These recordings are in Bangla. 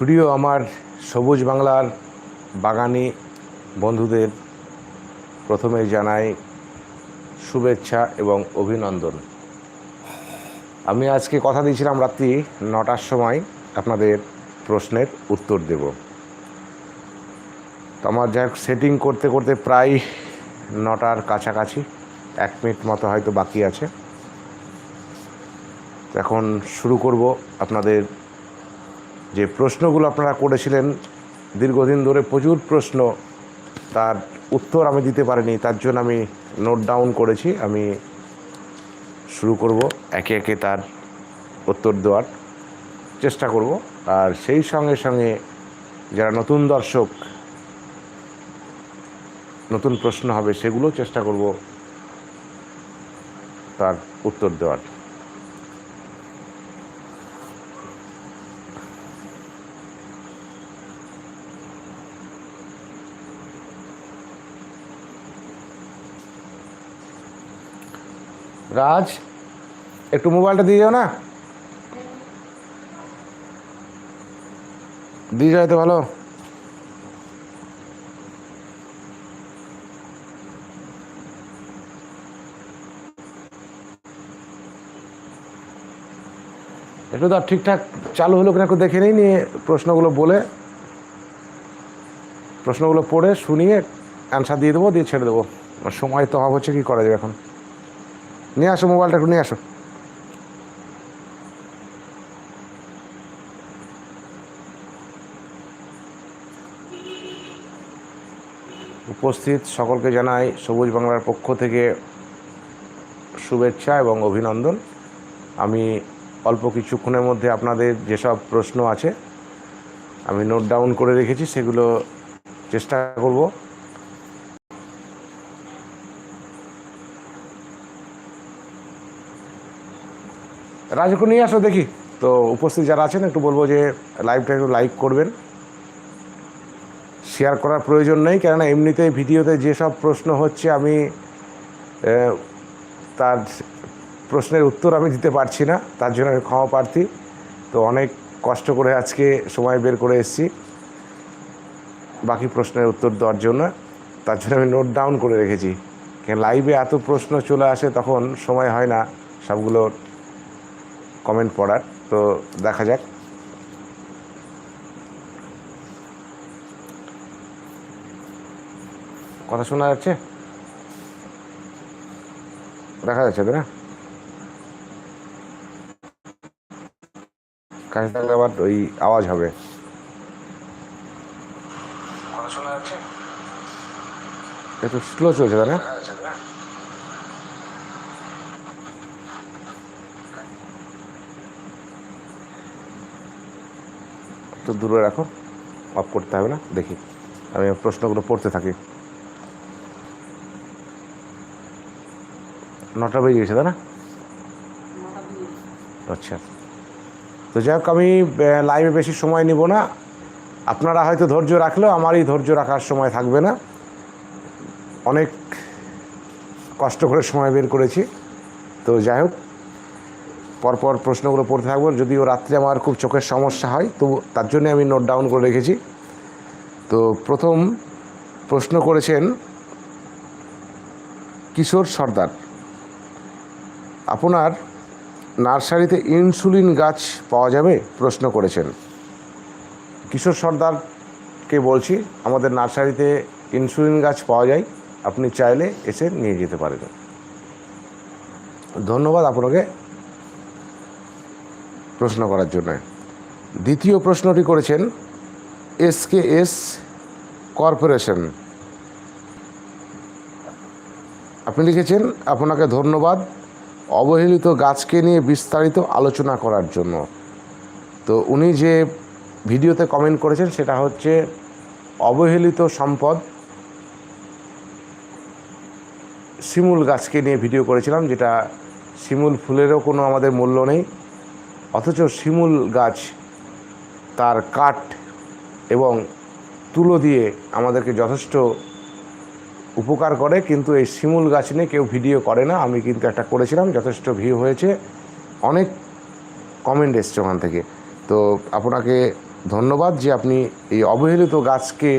প্রিয় আমার সবুজ বাংলার বাগানি বন্ধুদের প্রথমে জানাই শুভেচ্ছা এবং অভিনন্দন। আমি আজকে কথা দিয়েছিলাম রাত্রি নটার সময় আপনাদের প্রশ্নের উত্তর দেব। তো আমার যাই সেটিং করতে করতে প্রায় নটার কাছাকাছি, এক মিনিট মতো হয়তো বাকি আছে। এখন শুরু করব আপনাদের যে প্রশ্নগুলো আপনারা করেছিলেন, দীর্ঘদিন ধরে প্রচুর প্রশ্ন, তার উত্তর আমি দিতে পারিনি, তার জন্য আমি নোট ডাউন করেছি, আমি শুরু করব, একে একে তার উত্তর দেওয়ার চেষ্টা করব। আর সেই সঙ্গে সঙ্গে যারা নতুন দর্শক, নতুন প্রশ্ন হবে, সেগুলো চেষ্টা করব তার উত্তর দেওয়ার। রাজ, একটু মোবাইলটা দিয়ে যাও না? দিয়ে যাও তো ভালো। একটু তো ঠিকঠাক চালু হলো কিনা একটু দেখে নিই, নিয়ে প্রশ্নগুলো বলে, প্রশ্নগুলো পড়ে শুনিয়ে অ্যান্সার দিয়ে দেবো, দিয়ে ছেড়ে দেবো। সময় তো হচ্ছে, কী করা যাবে এখন? নিয়ে আসো মোবাইলটা একটু, নিয়ে আসো। উপস্থিত সকলকে জানাই সবুজ বাংলার পক্ষ থেকে শুভেচ্ছা এবং অভিনন্দন। আমি অল্প কিছুক্ষণের মধ্যে আপনাদের যেসব প্রশ্ন আছে, আমি নোট ডাউন করে রেখেছি, সেগুলো চেষ্টা করব। রাজকে নিয়ে আসো, দেখি। তো উপস্থিত যারা আছেন, একটু বলব যে লাইভটা একটু লাইক করবেন। শেয়ার করার প্রয়োজন নেই, কেননা এমনিতেই ভিডিওতে যেসব প্রশ্ন হচ্ছে, আমি তার প্রশ্নের উত্তর আমি দিতে পারছি না, তার জন্য আমি ক্ষমা প্রার্থী। তো অনেক কষ্ট করে আজকে সময় বের করে এসেছি। বাকি প্রশ্নের উত্তর দেওয়ার জন্য, তার জন্য আমি নোট ডাউন করে রেখেছি। কেন লাইভে এত প্রশ্ন চলে আসে, তখন সময় হয় না সবগুলোর কমেন্ট পড়ার তো দেখা যাক। কথা শোনা যাচ্ছে? দেখা যাচ্ছে তো না? কাছে থাকলে আবার ওই আওয়াজ হবে। কথা শোনা যাচ্ছে? একটু স্লো চলছে তাই একটু দূরে রাখো। অফ করতে হবে না, দেখি। আমি প্রশ্নগুলো পড়তে থাকি। নটা বেজে গেছে, তাই না? আচ্ছা। তো যাই হোক, আমি লাইভে বেশি সময় নিব না। আপনারা হয়তো ধৈর্য রাখলেও আমারই ধৈর্য রাখার সময় থাকবে না। অনেক কষ্ট করে সময় বের করেছি। তো যাই হোক পরপর প্রশ্নগুলো পড়তে থাকব। যদিও রাত্রে আমার খুব চোখের সমস্যা হয় তো তার জন্য আমি নোট ডাউন করে রেখেছি। তো প্রথম প্রশ্ন করেছেন, কিশোর সর্দার, আপনার নার্সারিতে ইনসুলিন গাছ পাওয়া যাবে? প্রশ্ন করেছেন। কিশোর সর্দারকে বলছি, আমাদের নার্সারিতে ইনসুলিন গাছ পাওয়া যায়, আপনি চাইলে এসে নিয়ে যেতে পারেন। ধন্যবাদ আপনাকে। প্রশ্ন করার জন্য। দ্বিতীয় প্রশ্নটি করেছেন এসকে এস কর্পোরেশন। আপনি লিখেছেন, আপনাকে ধন্যবাদ অবহেলিত গাছকে নিয়ে বিস্তারিত আলোচনা করার জন্য। তো উনি যে ভিডিওতে কমেন্ট করেছেন, সেটা হচ্ছে, অবহেলিত সম্পদ শিমুল গাছকে নিয়ে ভিডিও করেছিলাম, যেটা শিমুল ফুলেরও কোনো আমাদের মূল্য নেই। অথচ শিমুল গাছ তার কাঠ এবং তুলো দিয়ে আমাদেরকে যথেষ্ট উপকার করে, কিন্তু এই শিমুল গাছ নিয়ে কেউ ভিডিও করে না। আমি কিন্তু একটা করেছিলাম, যথেষ্ট ভিউ হয়েছে। অনেক কমেন্ট এসছে ওখান থেকে। তো আপনাকে ধন্যবাদ যে আপনি এই অবহেলিত গাছকে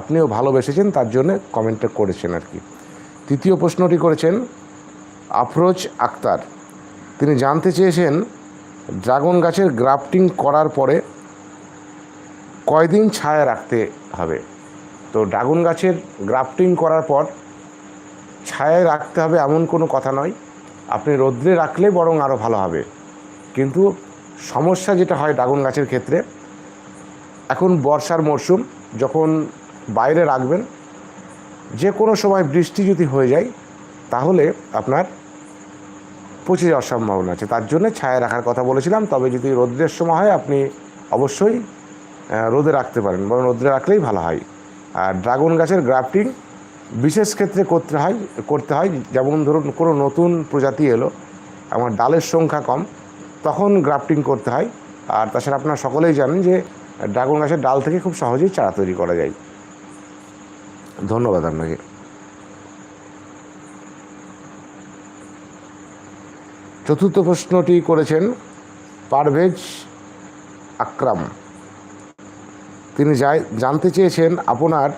আপনিও ভালোবেসেছেন, তার জন্য কমেন্টটা করেছেন আর কি। তৃতীয় প্রশ্নটি করেছেন, আফরোজ আক্তার। তিনি জানতে চেয়েছেন ড্রাগন গাছের গ্রাফটিং করার পরে কয়দিন ছায়া রাখতে হবে। তো ড্রাগন গাছের গ্রাফটিং করার পর ছায়ায় রাখতে হবে এমন কোনো কথা নয়। আপনি রোদ্রে রাখলে বরং আরও ভালো হবে। কিন্তু সমস্যা যেটা হয় ড্রাগন গাছের ক্ষেত্রে, এখন বর্ষার মরশুম, যখন বাইরে রাখবেন, যে কোনো সময় বৃষ্টি যদি হয়ে যায়, তাহলে আপনার পচে যাওয়ার সম্ভাবনা আছে। তার জন্য ছায়া রাখার কথা বলেছিলাম, তবে যদি রোদ্রের সময় হয় আপনি অবশ্যই রোদে রাখতে পারেন। বরং রোদ্রে রাখলেই ভালো হয়। আর ড্রাগন গাছের গ্রাফটিং বিশেষ ক্ষেত্রে করতে হয় করতে হয়। যেমন ধরুন, কোনো নতুন প্রজাতি এলো, আমার ডালের সংখ্যা কম, তখন গ্রাফটিং করতে হয়। আর তাছাড়া আপনারা সকলেই জানেন যে ড্রাগন গাছের ডাল থেকে খুব সহজেই চারা তৈরি করা যায়। ধন্যবাদ আপনাকে। চতুর্থ প্রশ্নটি করেছেন পারভেজ আকরাম। তিনি জানতে চেয়েছেন আপনার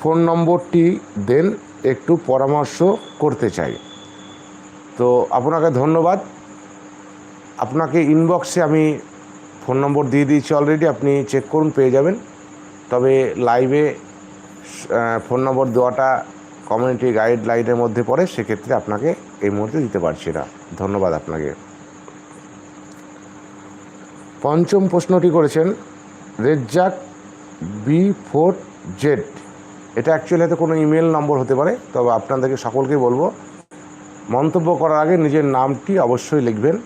ফোন নম্বরটি দেন, একটু পরামর্শ করতে চাই। তো আপনাকে ধন্যবাদ। আপনাকে ইনবক্সে আমি ফোন নম্বর দিয়ে দিয়েছি অলরেডি আপনি চেক করুন, পেয়ে যাবেন। তবে লাইভে ফোন নম্বর দেওয়াটা কমিউনিটি গাইডলাইনের মধ্যে পড়ে, সেক্ষেত্রে আপনাকে এই মুহূর্তে দিতে পারছি না। ধন্যবাদ আপনাকে। পঞ্চম প্রশ্নটি করেছেন, রেজ্জাক বি ফোর জেড। এটা অ্যাকচুয়ালি হয়তো কোনো ইমেল নম্বর হতে পারে, তবে আপনাদেরকে সকলকে বলব, মন্তব্য করার আগে নিজের নামটি অবশ্যই লিখবেন।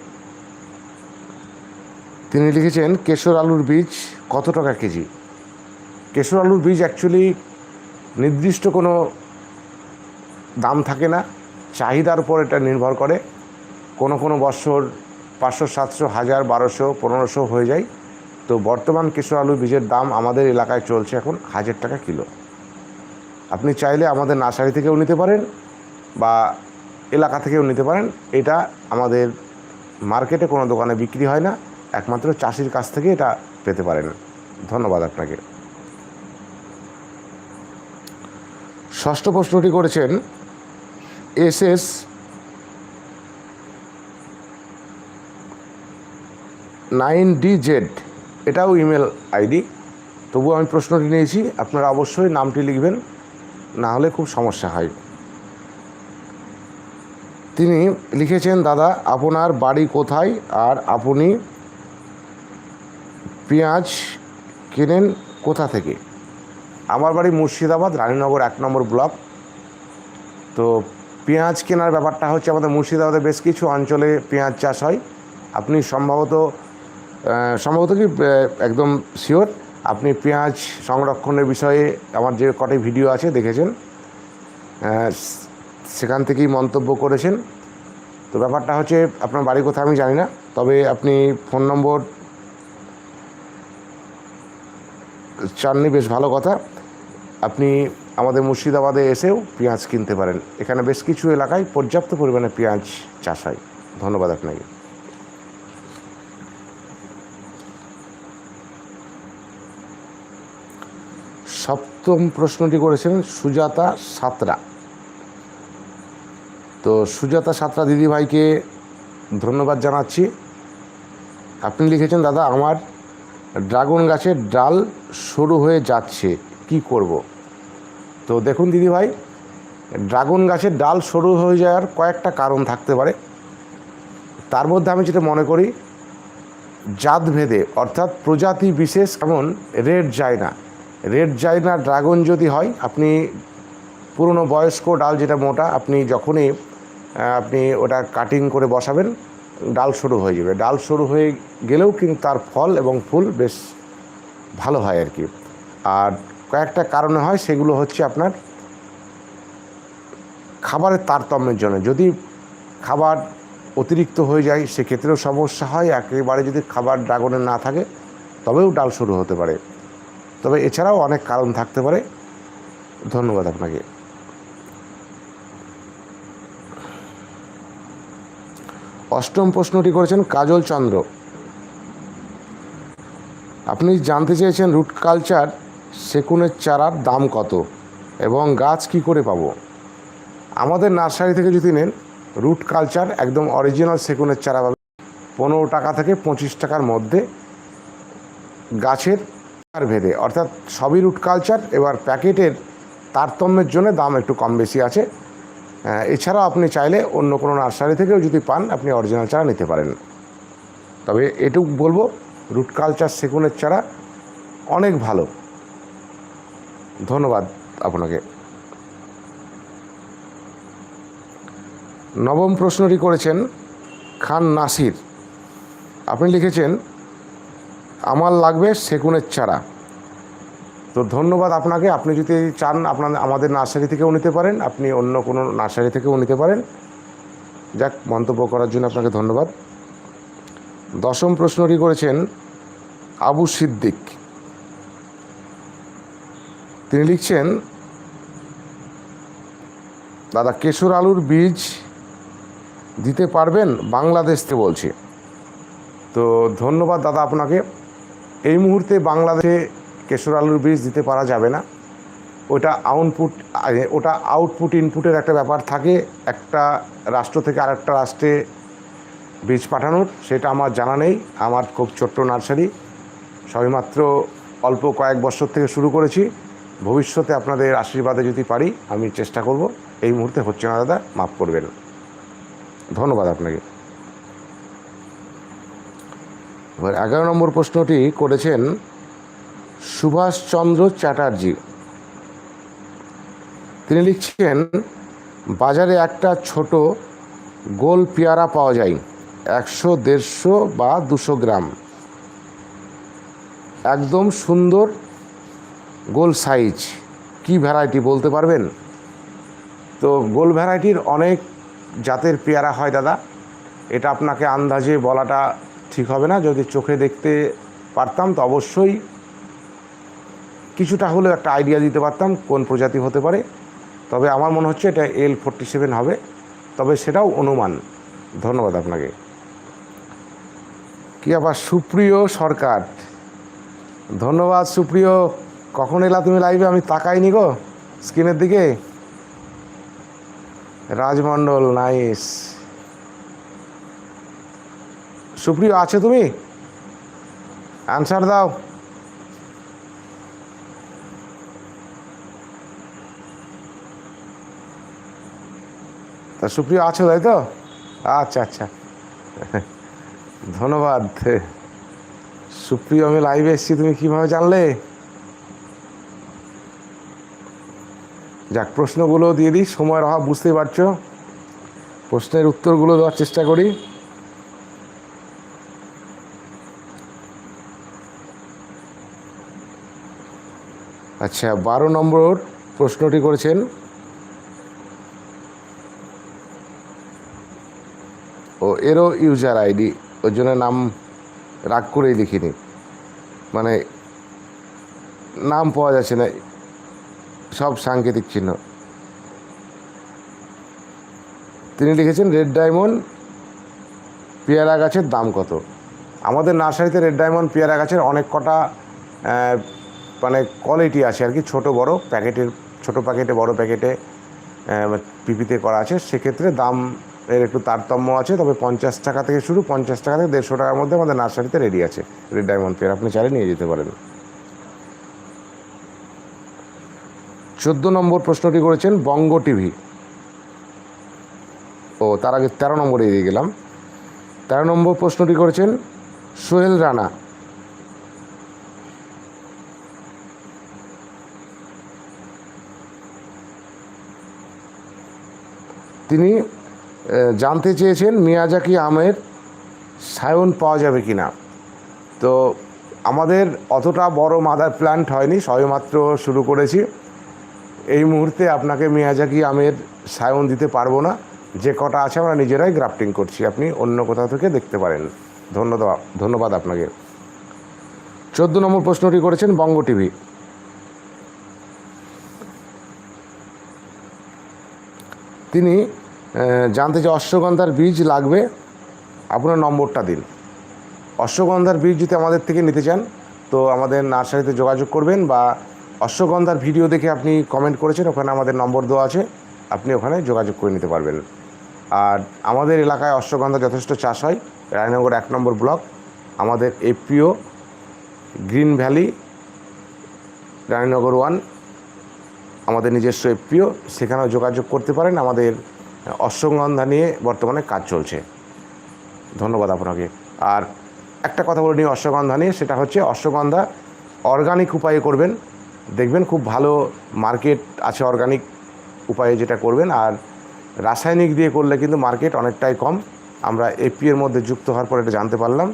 তিনি লিখেছেন, কেশর আলুর বীজ কত টাকা কেজি? কেশর আলুর বীজ অ্যাকচুয়ালি নির্দিষ্ট কোনো দাম থাকে না। চাহিদার উপর এটা নির্ভর করে। কোনো কোনো বছর পাঁচশো, সাতশো, হাজার, বারোশো, পনেরোশো হয়ে যায়। তো বর্তমান কেশর আলু বীজের দাম আমাদের এলাকায় চলছে এখন হাজার টাকা কিলো। আপনি চাইলে আমাদের নার্সারি থেকেও নিতে পারেন বা এলাকা থেকেও নিতে পারেন। এটা আমাদের মার্কেটে কোনো দোকানে বিক্রি হয় না। একমাত্র চাষির কাছ থেকে এটা পেতে পারেন। ধন্যবাদ আপনাকে। ষষ্ঠ প্রশ্নটি করেছেন S S nine D Z এটাও ইমেল আইডি তবু আমি প্রশ্নটি নিয়েছি, আপনারা অবশ্যই নামটি লিখবেন, না হলে খুব সমস্যা হয়। তিনি লিখেছেন, দাদা, আপনার বাড়ি কোথায়? আর আপনি পেঁয়াজ কেনেন কোথা থেকে? আমার বাড়ি মুর্শিদাবাদ, রানীনগর এক নম্বর ব্লক। তো পেঁয়াজ কেনার ব্যাপারটা হচ্ছে আমাদের মুর্শিদাবাদে বেশ কিছু অঞ্চলে পেঁয়াজ চাষ হয়। আপনি সম্ভবত সম্ভবত কি একদম শিওর আপনি পেঁয়াজ সংরক্ষণের বিষয়ে আমার যে কটি ভিডিও আছে দেখেছেন সেখান থেকেই মন্তব্য করেছেন। তো ব্যাপারটা হচ্ছে, আপনার বাড়ি কোথায় আমি জানি না, তবে আপনি ফোন নম্বর, চাননি, বেশ ভালো কথা। আপনি আমাদের মুর্শিদাবাদে এসেও পেঁয়াজ কিনতে পারেন। এখানে বেশ কিছু এলাকায় পর্যাপ্ত পরিমাণে পেঁয়াজ চাষ হয়। ধন্যবাদ আপনাকে। সপ্তম প্রশ্নটি করেছেন সুজাতা সাতরা। তো সুজাতা সাতরা দিদিভাইকে ধন্যবাদ জানাচ্ছি। আপনি লিখেছেন, দাদা, আমার ড্রাগন গাছের ডাল সরু হয়ে যাচ্ছে, কি করব? তো দেখুন দিদিভাই ড্রাগন গাছের ডাল সরু হয়ে যাওয়ার কয়েকটা কারণ থাকতে পারে। তার মধ্যে আমি যেটা মনে করি জাত ভেদে অর্থাৎ প্রজাতি বিশেষ যেমন রেড যায় না রেড যায় না ড্রাগন যদি হয়, আপনি পুরনো বয়স্ক ডাল যেটা মোটা, আপনি যখনই আপনি ওটা কাটিং করে বসাবেন, ডাল সরু হয়ে যাবে। ডাল সরু হয়ে গেলেও কিন্তু তার ফল এবং ফুল বেশ ভালো হয় আর কি। আর কয়েকটা কারণে হয়, সেগুলো হচ্ছে আপনার খাবারের তারতম্যের জন্য। যদি খাবার অতিরিক্ত হয়ে যায়, সেক্ষেত্রেও সমস্যা হয়। একেবারে যদি খাবার ড্রাগনের না থাকে, তবেও ডাল শুরু হতে পারে। তবে এছাড়াও অনেক কারণ থাকতে পারে। ধন্যবাদ আপনাকে। অষ্টম প্রশ্নটি করেছেন কাজল চন্দ্র। আপনি জানতে চেয়েছেন রুট কালচার সেকুনের চারার দাম কত? এবং গাছ কি করে পাবো? আমাদের নার্সারি থেকে যদি নেন রুট কালচার একদম অরিজিনাল সেকুনের চারা পাবেন। পনেরো টাকা থেকে পঁচিশ টাকার মধ্যে গাছের আর ভেদে। অর্থাৎ সবই রুট কালচার এবার প্যাকেটের তারতম্যের জন্য দাম একটু কম বেশি আছে। আহ, এছাড়াও আপনি চাইলে অন্য কোনো নার্সারি থেকেও যদি পান আপনি অরিজিনাল চারা নিতে পারেন। তবে এটুকু বলব রুট কালচার সেগুনের চারা অনেক ভালো। ধন্যবাদ আপনাকে। নবম প্রশ্নটি করেছেন খান নাসির। আপনি লিখেছেন, আমার লাগবে সেগুনের চারা। তো ধন্যবাদ আপনাকে। আপনি যদি চান আপনার, আমাদের নার্সারি থেকেও নিতে পারেন, আপনি অন্য কোনো নার্সারি থেকেও নিতে পারেন। যাক, মন্তব্য করার জন্য আপনাকে ধন্যবাদ। দশম প্রশ্নটি করেছেন, আবু সিদ্দিক। তিনি লিখছেন, দাদা, কেশর আলুর বীজ দিতে পারবেন? বাংলাদেশ থেকে বলছি। তো ধন্যবাদ দাদা আপনাকে। এই মুহূর্তে বাংলাদেশে কেশর আলুর বীজ দিতে পারা যাবে না। ওটা আউটপুট ওটা আউটপুট, ইনপুটের একটা ব্যাপার থাকে। একটা রাষ্ট্র থেকে আরেকটা রাষ্ট্রে বীজ পাঠানোর, সেটা আমার জানা নেই। আমার খুব ছোট্ট নার্সারি। সবেমাত্র অল্প কয়েক বছর থেকে শুরু করেছি। ভবিষ্যতে আপনাদের আশীর্বাদে যদি পারি, আমি চেষ্টা করব। এই মুহূর্তে হচ্ছে না দাদা, মাফ করবেন। ধন্যবাদ আপনাকে। এবার এগারো নম্বর প্রশ্নটি করেছেন সুভাষচন্দ্র চ্যাটার্জি। তিনি লিখছেন, বাজারে একটা ছোট গোল পেয়ারা পাওয়া যায়, একশো, দেড়শো বা দুশো গ্রাম। একদম সুন্দর গোল সাইজ কি ভ্যারাইটি বলতে পারবেন? তো গোল ভ্যারাইটির অনেক জাতের পেয়ারা হয় দাদা। এটা আপনাকে আন্দাজে বলাটা ঠিক হবে না। যদি চোখে দেখতে পারতাম তো অবশ্যই কিছুটা হলেও একটা আইডিয়া দিতে পারতাম কোন প্রজাতি হতে পারে। তবে আমার মনে হচ্ছে এটা এল ফোরটি সেভেন হবে। তবে সেটাও অনুমান। ধন্যবাদ আপনাকে। কি আবার সুপ্রিয় সরকার? ধন্যবাদ সুপ্রিয়। কখন এলা তুমি লাইভে? আমি তাকাইনি গো, স্ক্রিনের দিকে। রাজমণ্ডল, নাইস। সুপ্রিয়, আছে তুমি? অ্যান্সার দাও। তা সুপ্রিয়, আছো তাই তো? আচ্ছা আচ্ছা। ধন্যবাদ। সুপ্রিয়, আমি লাইভে এসেছি, তুমি কীভাবে জানলে? যাক, প্রশ্নগুলো দিয়ে দিই। সময়ের অভাব, বুঝতেই পারছ। প্রশ্নের উত্তরগুলো দেওয়ার চেষ্টা করি। আচ্ছা বারো নম্বর প্রশ্নটি করেছেন। ও, এরও ইউজার আইডি ওর জন্য নাম রাগ করেই লিখিনি। মানে নাম পাওয়া যাচ্ছে না। সব সাংকেতিক চিহ্ন। তিনি লিখেছেন, রেড ডায়মন্ড, পেয়ারা গাছের দাম কত? আমাদের নার্সারিতে রেড ডায়মন্ড, পেয়ারা গাছের অনেক কটা মানে কোয়ালিটি আছে আর কি, ছোটো, বড় প্যাকেটের, ছোট প্যাকেটে, বড় প্যাকেটে পিপিতে করা আছে। সেক্ষেত্রে দাম এর একটু তারতম্য আছে, তবে পঞ্চাশ টাকা থেকে শুরু, পঞ্চাশ টাকা থেকে দেড়শো টাকার মধ্যে আমাদের নার্সারিতে রেডি আছে রেড ডায়মন্ড পেয়ার। আপনি চাইলে নিয়ে যেতে পারেন। চোদ্দ নম্বর প্রশ্নটি করেছেন বঙ্গ টিভি। ও, তার আগে তেরো নম্বরে এগিয়ে গেলাম। তেরো নম্বর প্রশ্নটি করেছেন সোহেল রানা। তিনি জানতে চেয়েছেন মিয়াজাকি আমের সায়ন পাওয়া যাবে কি না তো, আমাদের অতটা বড় মাদার প্ল্যান্ট হয়নি, সবেমাত্র শুরু করেছি। এই মুহূর্তে আপনাকে মিয়াজাকি আমের সায়ন দিতে পারব না। যে কটা আছে আমরা নিজেরাই গ্রাফটিং করছি। আপনি অন্য কোথাও থেকে দেখতে পারেন। ধন্যবাদ ধন্যবাদ আপনাকে। চোদ্দ নম্বর প্রশ্নটি করেছেন বঙ্গ টিভি। তিনি জানতে যে অশ্বগন্ধার বীজ লাগবে, আপনার নম্বরটা দিন। অশ্বগন্ধার বীজ যদি আমাদের থেকে নিতে চান, তো আমাদের নার্সারিতে যোগাযোগ করবেন বা অশ্বগন্ধার ভিডিও দেখে আপনি কমেন্ট করেছেন, ওখানে আমাদের নম্বর দেওয়া আছে, আপনি ওখানে যোগাযোগ করে নিতে পারবেন। আর আমাদের এলাকায় অশ্বগন্ধা যথেষ্ট চাষ হয়, রায়নগর এক নম্বর ব্লক। আমাদের APO Green Valley, Raynagar one, আমাদের নিজস্ব এপিও সেখানেও যোগাযোগ করতে পারেন। আমাদের অশ্বগন্ধা নিয়ে বর্তমানে কাজ চলছে। ধন্যবাদ আপনাকে। আর একটা কথা বলে নিই অশ্বগন্ধা নিয়ে, সেটা হচ্ছে অশ্বগন্ধা অর্গানিক উপায়ে করবেন। দেখবেন খুব ভালো মার্কেট আছে অর্গানিক উপায়ে যেটা করবেন, আর রাসায়নিক দিয়ে করলে কিন্তু মার্কেট অনেকটাই কম। আমরা এপি এর মধ্যে যুক্ত হওয়ার পর এটা জানতে পারলাম।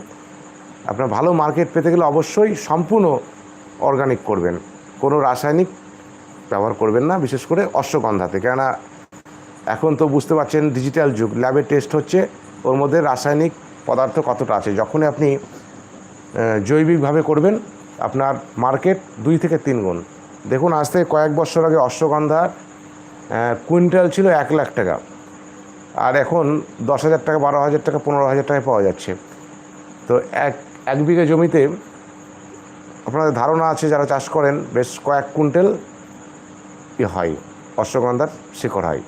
আপনার ভালো মার্কেট পেতে গেলে অবশ্যই সম্পূর্ণ অর্গানিক করবেন। কোনো রাসায়নিক ব্যবহার করবেন না, বিশেষ করে অশ্বগন্ধাতে কেননা এখন তো বুঝতে পারছেন ডিজিটাল যুগ ল্যাবে টেস্ট হচ্ছে ওর মধ্যে রাসায়নিক পদার্থ কতটা আছে। যখনই আপনি জৈবিকভাবে করবেন আপনার মার্কেট দুই থেকে তিন গুণ। দেখুন, আজ থেকে কয়েক বছর আগে অশ্বগন্ধা কুইন্টাল ছিল এক লাখ টাকা। আর এখন দশ হাজার টাকা, বারো হাজার টাকা, পনেরো হাজার টাকায় পাওয়া যাচ্ছে। তো এক এক বিঘা জমিতে আপনাদের ধারণা আছে যারা চাষ করেন, বেশ কয়েক কুইন্টাল ই হয়, অশ্বগন্ধার শিকড় হয়।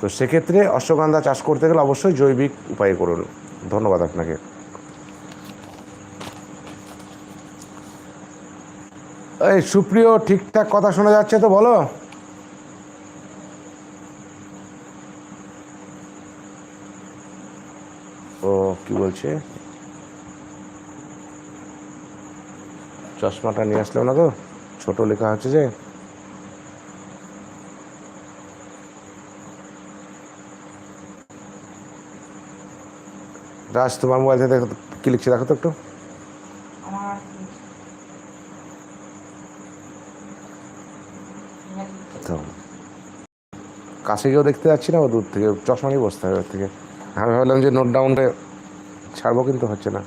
তো সেক্ষেত্রে অশ্বগন্ধা চাষ করতে গেলে অবশ্যই জৈবিক উপায় করুন। ধন্যবাদ আপনাকে। এই সুপ্রিয় ঠিকঠাক কথা শোনা যাচ্ছে তো বলো। ও, কি বলছে? চশমাটা নিয়ে আসলাম না তো? ছোট লেখা হচ্ছে যে। রাজ, তোমার মোবাইল থেকে কি লিখছে দেখো তো একটু। কাছে গিয়েও দেখতে যাচ্ছি না, ও দূর থেকে চশমা নিয়ে বসতে হবে ওর থেকে। আমি ভাবলাম যে নোট ডাউনটা ছাড়বো কিন্তু হচ্ছে না।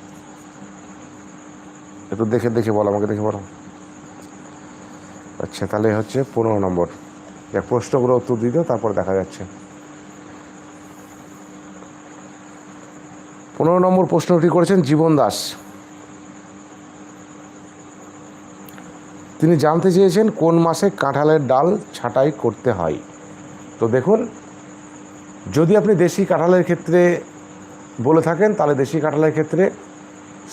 একটু দেখে দেখে বলো, আমাকে দেখে বলো। আচ্ছা তাহলে হচ্ছে পনেরো নম্বর। এক প্রশ্নগুলো উত্তর দাও, তারপর দেখা যাচ্ছে। পনেরো নম্বর প্রশ্নটি করেছেন? জীবন দাস। তিনি জানতে চেয়েছেন কোন মাসে কাঁঠালের ডাল ছাঁটাই করতে হয়। তো দেখুন, যদি আপনি দেশি কাঁঠালের ক্ষেত্রে বলে থাকেন, তাহলে দেশি কাঁঠালের ক্ষেত্রে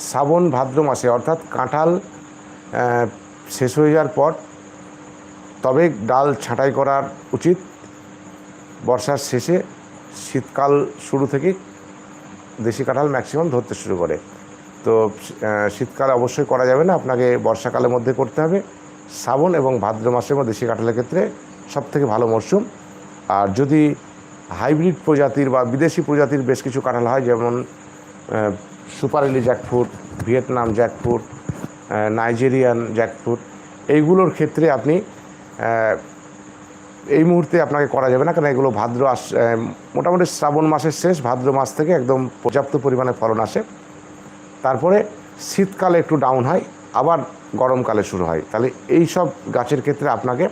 শ্রাবণ ভাদ্র মাসে, অর্থাৎ কাঁঠাল শেষ হয়ে যাওয়ার পর, তবে ডাল ছাঁটাই করার উচিত। বর্ষার শেষে শীতকাল শুরু থেকে দেশি কাঁঠাল ম্যাক্সিমাম ধরতে শুরু করে। তো শীতকালে অবশ্যই করা যাবে না, আপনাকে বর্ষাকালের মধ্যে করতে হবে। শ্রাবণ এবং ভাদ্র মাসের মধ্যে দেশি কাঁঠালের ক্ষেত্রে সব থেকে ভালো মরশুম আর যদি হাইব্রিড প্রজাতির বা বিদেশি প্রজাতির বেশ কিছু কাঁঠাল হয়, যেমন সুপারিলি jackfruit, Vietnam jackfruit Nigerian jackfruit, এইগুলোর ক্ষেত্রে আপনি এই মুহূর্তে আপনাকে করা যাবে না, কারণ এগুলো ভাদ্র আস মোটামুটি শ্রাবণ মাসের শেষ, ভাদ্র মাস থেকে একদম পর্যাপ্ত পরিমাণে ফলন আসে। তারপরে শীতকালে একটু ডাউন হয়, আবার গরমকালে শুরু হয়। তাহলে এই সব গাছের ক্ষেত্রে আপনাকে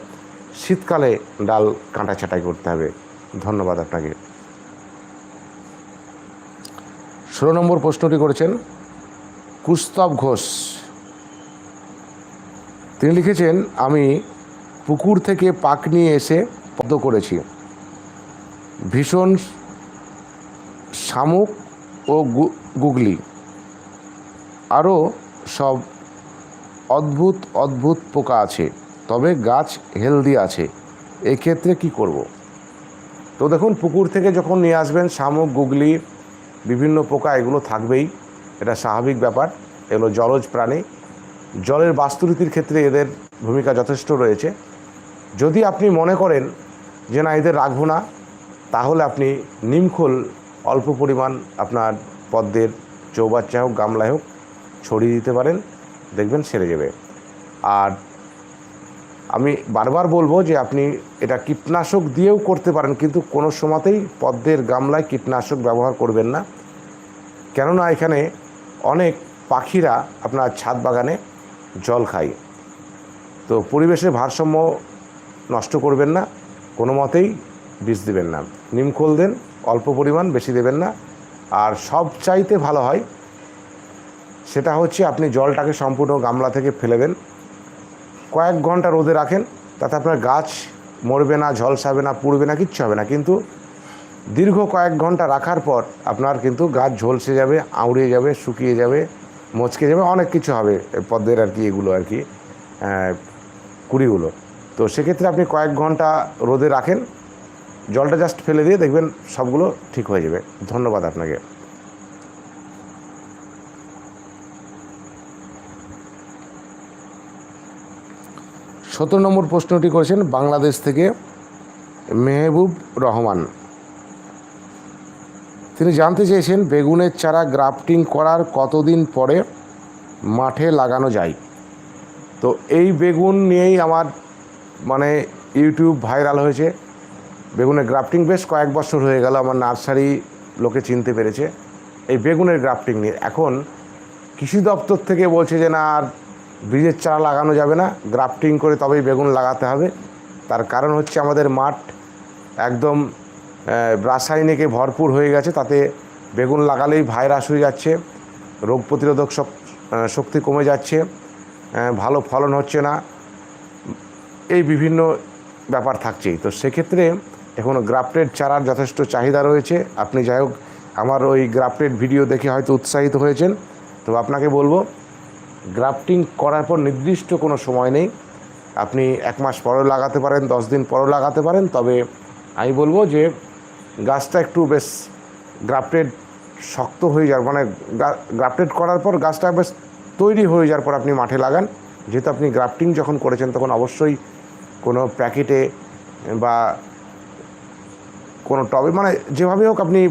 শীতকালে ডাল কাঁটা ছাঁটাই করতে হবে। ধন্যবাদ আপনাকে। ষোলো নম্বর প্রশ্নটি করেছেন কুস্তব ঘোষ। তিনি লিখেছেন, আমি পুকুর থেকে পাক নিয়ে এসে পদ্ম করেছি। ভীষণ শামুক ও গুগলি। আরও সব অদ্ভুত অদ্ভুত পোকা আছে। তবে গাছ হেলদি আছে, এক্ষেত্রে কি করব। তো দেখুন, পুকুর থেকে যখন নিয়ে আসবেন, শামুক, গুগলি, বিভিন্ন পোকা, এগুলো থাকবেই। এটা স্বাভাবিক ব্যাপার। এগুলো জলজ প্রাণী। জলের বাস্তুরীতির ক্ষেত্রে এদের ভূমিকা যথেষ্ট রয়েছে। যদি আপনি মনে করেন যে না, এদের রাখব না, তাহলে আপনি নিমখোল অল্প পরিমাণ আপনার পদ্মের চৌবাচ্চা হোক, গামলায় হোক, ছড়িয়ে দিতে পারেন। দেখবেন সেরে যাবে। আর আমি বারবার বলব যে আপনি এটা কীটনাশক দিয়েও করতে পারেন, কিন্তু কোনো সময়তেই পদ্মের গামলায় কীটনাশক ব্যবহার করবেন না। কেননা এখানে অনেক পাখিরা আপনার ছাদ বাগানে জল খায়। তো পরিবেশের ভারসাম্য নষ্ট করবেন না, কোনো মতেই বীজ দেবেন না। নিমখোল দেন, অল্প পরিমাণ, বেশি দেবেন না। আর সব চাইতে ভালো হয়, সেটা হচ্ছে আপনি জলটাকে সম্পূর্ণ গামলা থেকে ফেলে দেন। কয়েক ঘণ্টা রোদে রাখেন, তাতে আপনার গাছ মরবে না ঝলসাবে না, পুড়বে না, কিচ্ছু হবে না। কিন্তু দীর্ঘ কয়েক ঘণ্টা রাখার পর আপনার কিন্তু গাছ ঝলসে যাবে আউড়িয়ে যাবে, শুকিয়ে যাবে, মচকে যাবে, অনেক কিছু হবে পদ্মের আর কি, এগুলো আর কি কুড়িগুলো। তো সেক্ষেত্রে আপনি কয়েক ঘণ্টা রোদে রাখেন, জলটা জাস্ট ফেলে দিয়ে দেখবেন সবগুলো ঠিক হয়ে যাবে। ধন্যবাদ আপনাকে। সতেরো নম্বর প্রশ্নটি করেছেন বাংলাদেশ থেকে মেহবুব রহমান। তিনি জানতে চেয়েছেন বেগুনের চারা গ্রাফটিং করার কতদিন পরে মাঠে লাগানো যায়। তো এই বেগুন নিয়েই আমার মানে ইউটিউব ভাইরাল হয়েছে। বেগুনের গ্রাফটিং বেশ কয়েক বছর হয়ে গেল, আমার নার্সারি লোকে চিনতে পেরেছে। এই বেগুনের গ্রাফটিং নিয়ে। এখন কৃষি দপ্তর থেকে বলছে যে না, আর বীজের চারা লাগানো যাবে না, গ্রাফটিং করে তবেই বেগুন লাগাতে হবে। তার কারণ হচ্ছে আমাদের মাঠ একদম রাসায়নিকে ভরপুর হয়ে গেছে, তাতে বেগুন লাগালেই ভাইরাস হয়ে যাচ্ছে, রোগ প্রতিরোধক শক- শক্তি কমে যাচ্ছে ভালো ফলন হচ্ছে না, এই বিভিন্ন ব্যাপার থাকছেই। তো সেক্ষেত্রে এখন গ্রাফটেড চারার যথেষ্ট চাহিদা রয়েছে। আপনি যাই হোক, আমার ওই গ্রাফটেড ভিডিও দেখে হয়তো উৎসাহিত হয়েছেন। তো আপনাকে বলব গ্রাফটিং করার পর নির্দিষ্ট কোনো সময় নেই। আপনি এক মাস পরেও লাগাতে পারেন, দশ দিন পরেও লাগাতে পারেন, তবে আমি বলব যে গাছটা একটু বেশ গ্রাফটেড শক্ত হয়ে যাওয়ার মানে গ্রাফটেড করার পর গাছটা বেশ তৈরি হয়ে যাওয়ার পর আপনি মাঠে লাগান। যেহেতু আপনি গ্রাফটিং যখন করেছেন, তখন অবশ্যই কোনো প্যাকেটে বা কোনো টবে মানে যেভাবে হোক আপনি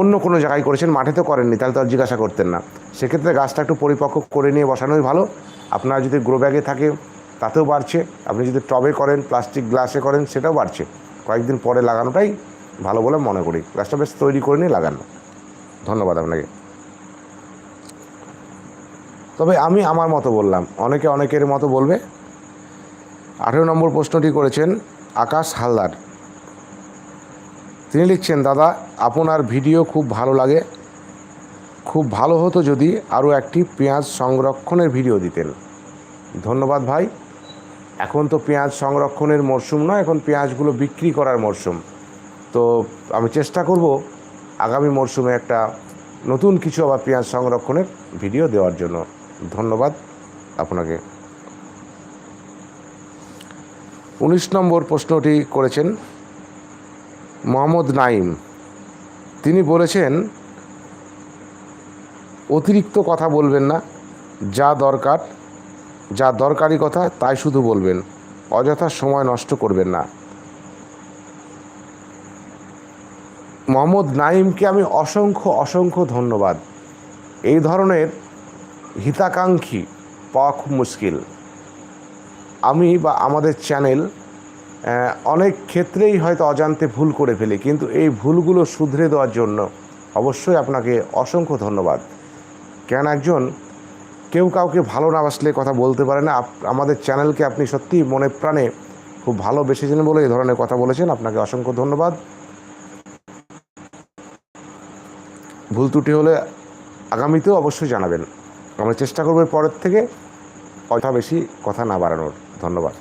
অন্য কোনো জায়গায় করেছেন, মাঠে তো করেননি, তাহলে তো আর জিজ্ঞাসা করতেন না। সেক্ষেত্রে গাছটা একটু পরিপক্ক করে নিয়ে বসানোই ভালো। আপনার যদি গ্রো ব্যাগে থাকে, তাতেও বাড়ছে। আপনি যদি টবে করেন প্লাস্টিক গ্লাসে করেন, সেটাও বাড়ছে। কয়েকদিন পরে লাগানোটাই ভালো বলে মনে করি। গাছটা বেশ তৈরি করে নিয়ে লাগানো। ধন্যবাদ আপনাকে। তবে আমি আমার মতো বললাম, অনেকে অনেকের মতো বলবে। আঠেরো নম্বর প্রশ্নটি করেছেন আকাশ হালদার। তিনি লিখছেন, দাদা, আপনার ভিডিও খুব ভালো লাগে। খুব ভালো হতো যদি আরও একটি পেঁয়াজ সংরক্ষণের ভিডিও দিতেন। ধন্যবাদ ভাই। এখন তো পেঁয়াজ সংরক্ষণের মরশুম নয়, এখন পেঁয়াজগুলো বিক্রি করার মরশুম। তো আমি চেষ্টা করব আগামী মরশুমে একটা নতুন কিছু আবার পেঁয়াজ সংরক্ষণের ভিডিও দেওয়ার জন্য। ধন্যবাদ আপনাকে। উনিশ নম্বর প্রশ্নটি করেছেন মোহাম্মদ নাইম। তিনি বলেছেন, অতিরিক্ত কথা বলবেন না। যা দরকার, যা দরকারি কথা, তাই শুধু বলবেন। অযথা সময় নষ্ট করবেন না। মোহাম্মদ নাইমকে আমি অসংখ্য অসংখ্য ধন্যবাদ। এই ধরনের হিতাকাঙ্ক্ষী পাওয়া খুব মুশকিল। আমি বা আমাদের চ্যানেল অনেক ক্ষেত্রেই হয়তো অজান্তে ভুল করে ফেলি, কিন্তু এই ভুলগুলো শুধরে দেওয়ার জন্য অবশ্যই আপনাকে অসংখ্য ধন্যবাদ। কেন একজন কেউ কাউকে ভালো না বাসলে কথা বলতে পারে না আমাদের চ্যানেলকে আপনি সত্যি মনে প্রাণে খুব ভালোবেসেছেন বলে এই ধরনের কথা বলেছেন, আপনাকে অসংখ্য ধন্যবাদ। ভুল ত্রুটি হলে আগামীতেও অবশ্যই জানাবেন। আমরা চেষ্টা করব পরের থেকে কথা বেশি কথা না বাড়ানোর। ধন্যবাদ।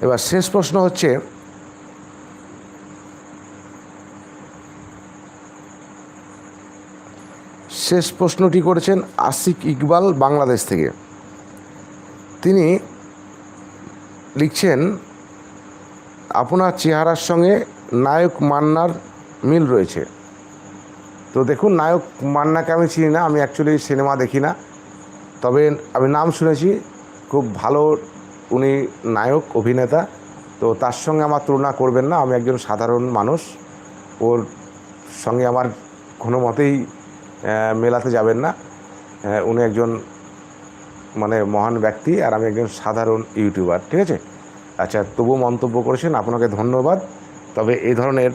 এবার শেষ প্রশ্ন হচ্ছে, শেষ প্রশ্নটি করেছেন আসিক ইকবাল বাংলাদেশ থেকে। তিনি লিখছেন, আপনার চেহারার সঙ্গে নায়ক মান্নার মিল রয়েছে। তো দেখুন, নায়ক মান্নাকে আমি চিনি না, আমি অ্যাকচুয়ালি সিনেমা দেখি না। তবে আমি নাম শুনেছি, খুব ভালো উনি নায়ক, অভিনেতা, তো তার সঙ্গে আমার তুলনা করবেন না, আমি একজন সাধারণ মানুষ। ওর সঙ্গে আমার কোনো মতেই মেলাতে যাবেন না। উনি একজন মানে মহান ব্যক্তি আর আমি একজন সাধারণ ইউটিউবার, ঠিক আছে? আচ্ছা তবুও মন্তব্য করেছেন, আপনাকে ধন্যবাদ। তবে এই ধরনের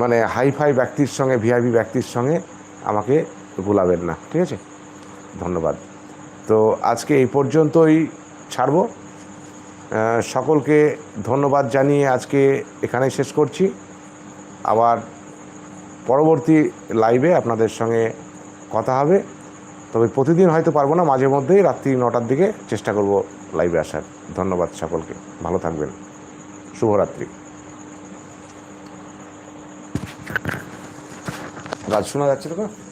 মানে হাইফাই ব্যক্তির সঙ্গে, ভিআইপি ব্যক্তির সঙ্গে আমাকে ভুলাবেন না, ঠিক আছে? ধন্যবাদ। তো আজকে এই পর্যন্তই। ছাড়বো। সকলকে ধন্যবাদ জানিয়ে আজকে এখানেই শেষ করছি। আবার পরবর্তী লাইভে আপনাদের সঙ্গে কথা হবে। তবে প্রতিদিন হয়তো পারব না, মাঝে মধ্যেই রাত্রি নটার দিকে চেষ্টা করব লাইভে আসার। ধন্যবাদ সকলকে, ভালো থাকবেন। শুভরাত্রি। গাছ শোনা যাচ্ছে তো?